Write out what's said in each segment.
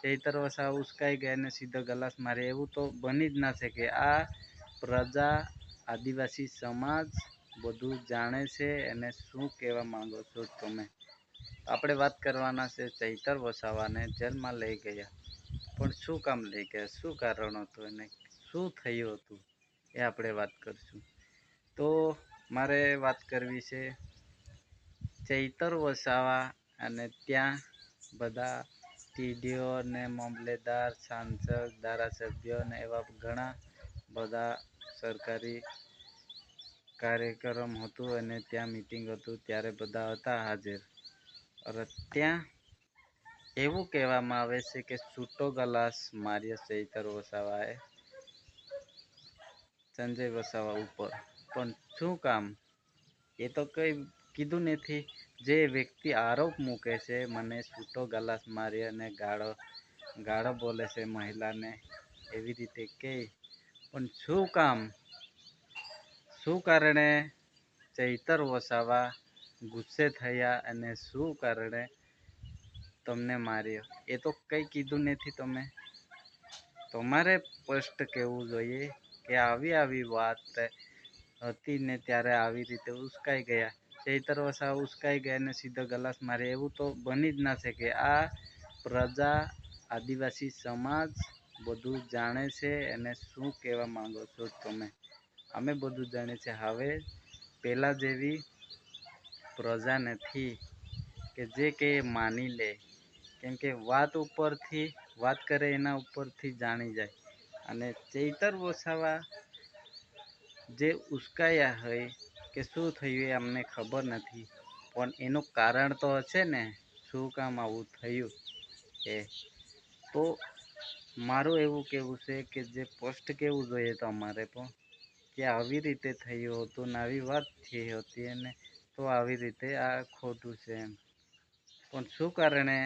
ચૈતર વસા ઉસકાઈ ગયા ને સીધો ગલાસ મારે. એવું તો બની જ ના શકે. આ પ્રજા, આદિવાસી સમાજ બધું જાણે છે અને શું કહેવા માંગો છો તમે? આપણે વાત કરવાના છે ચૈતર વસાવાને જેલમાં લઈ ગયા. પણ શું કામ લઈ ગયા? શું કારણ હતું એને? શું થયું હતું? એ આપણે વાત કરીશું. તો મારે વાત કરવી છે ચૈતર વસાવા અને ત્યાં બધા ટીડીઓ ને મામલેદાર, સાંસદ, ધારાસભ્યો અને એવા ઘણા બધા સરકારી કાર્યક્રમ હતું અને ત્યાં મિટિંગ હતું. ત્યારે બધા હતા હાજર. અને ત્યાં એવું કહેવામાં આવે છે કે છૂટો ગલાસ માર્યો ચૈતર વસાવાએ, સંજય વસાવા ઉપર. પણ શું કામ? એ તો કંઈ કીધું નથી. જે વ્યક્તિ આરોપ મૂકે છે, મને છૂટો ગલાસ માર્યો અને ગાળો ગાળો બોલે છે મહિલાને. એવી રીતે કહે. પણ શું કામ? શું કારણે ચૈતર વસાવા ગુસ્સે થયા અને શું કારણે તમને માર્યો? એ તો કંઈ કીધું નથી તમે. તમારે સ્પષ્ટ કહેવું જોઈએ કે આવી આવી વાત હતી ને ત્યારે આવી રીતે ઉશ્કાઈ ગયા. ચૈતર વસા ઉશ્કાઈ ગયા ને સીધો ગલાસ મારે. એવું તો બની જ ના શકે. આ પ્રજા, આદિવાસી સમાજ બધું જાણે છે અને શું કહેવા માંગો છો તમે? અમે બધું જાણીએ છીએ. હવે પહેલાં જેવી પ્રજા નથી કે જે કે માની લે. કેમ કે વાત ઉપરથી, વાત કરે એના ઉપરથી જાણી જાય. અને ચૈતર વસાવા જે ઉશ્કાયા હોય કે શું થયું એ અમને ખબર નથી. પણ એનું કારણ તો હશે ને, શું કામ આવું થયું એ. તો મારું એવું કહેવું છે કે જે પોસ્ટ કહેવું જોઈએ તમારે પણ, કે આવી રીતે થયું હતું ને આવી વાત થઈ હતી અને તો આવી રીતે આ ખોટું છે એમ. પણ શું કારણે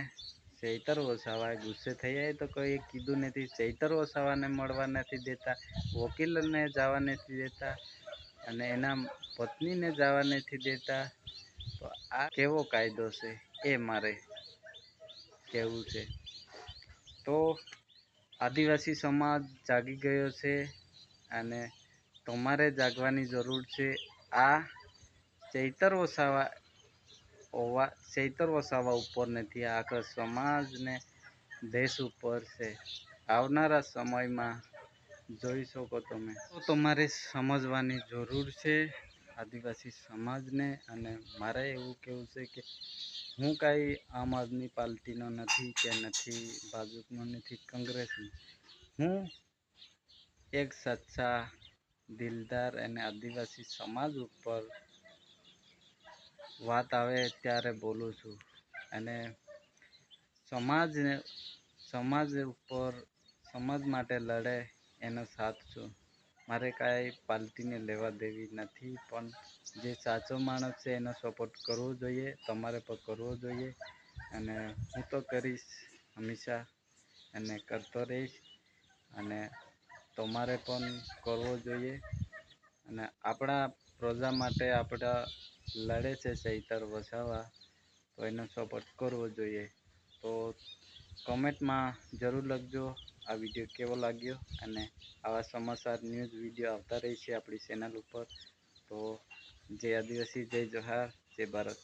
ચૈતર વસાવા ગુસ્સે થઈ જાય તો કંઈ કીધું નથી. ચૈતર વસાવાને મળવા નથી દેતા, વકીલને જવા નથી દેતા અને એના પત્નીને જવા નથી દેતા. તો આ કેવો કાયદો છે? એ મારે કહેવું છે. તો આદિવાસી સમાજ જાગી ગયો છે અને તમારે જાગવાની જરૂર છે. આ ચૈતર વસાવા ઓવા ચૈતર વસાવા ઉપર નથી. આખા સમાજને દેશ ઉપર છે. આવનારા સમયમાં જોઈ શકો તમે. તો તમારે સમજવાની જરૂર છે આદિવાસી સમાજને અને મારે એવું કહેવું છે કે હું કાંઈ આમ આદમી પાર્ટીનો નથી કે નથી, ભાજપનો નથી, કોંગ્રેસનો. હું એક સચ્ચા દિલદાર અને આદિવાસી સમાજ ઉપર વાત આવે ત્યારે બોલું છું. અને સમાજને, સમાજ ઉપર, સમાજ માટે લડે એનો સાથ છું. મારે કાંઈ પાલટીને લેવા દેવી નથી, પણ જે સાચો માણસ છે એનો સપોર્ટ કરવો જોઈએ, તમારે પણ કરવો જોઈએ. અને હું તો કરીશ હંમેશા અને કરતો રહીશ. અને તમારે પણ કરવો જોઈએ. અને આપણા પ્રજા માટે આપણા લડે છે ચૈતર વસાવા, તો એનો સપોર્ટ કરવો જોઈએ. તો કમેન્ટમાં જરૂર લખજો. આ વીડિયો કેવો લાગ્યો? અને આવા સમાચાર, ન્યૂઝ વીડિયો આવતા રહે છે આપણી ચેનલ ઉપર. તો જય આદિવાસી, જય જોહાર, જય ભારત.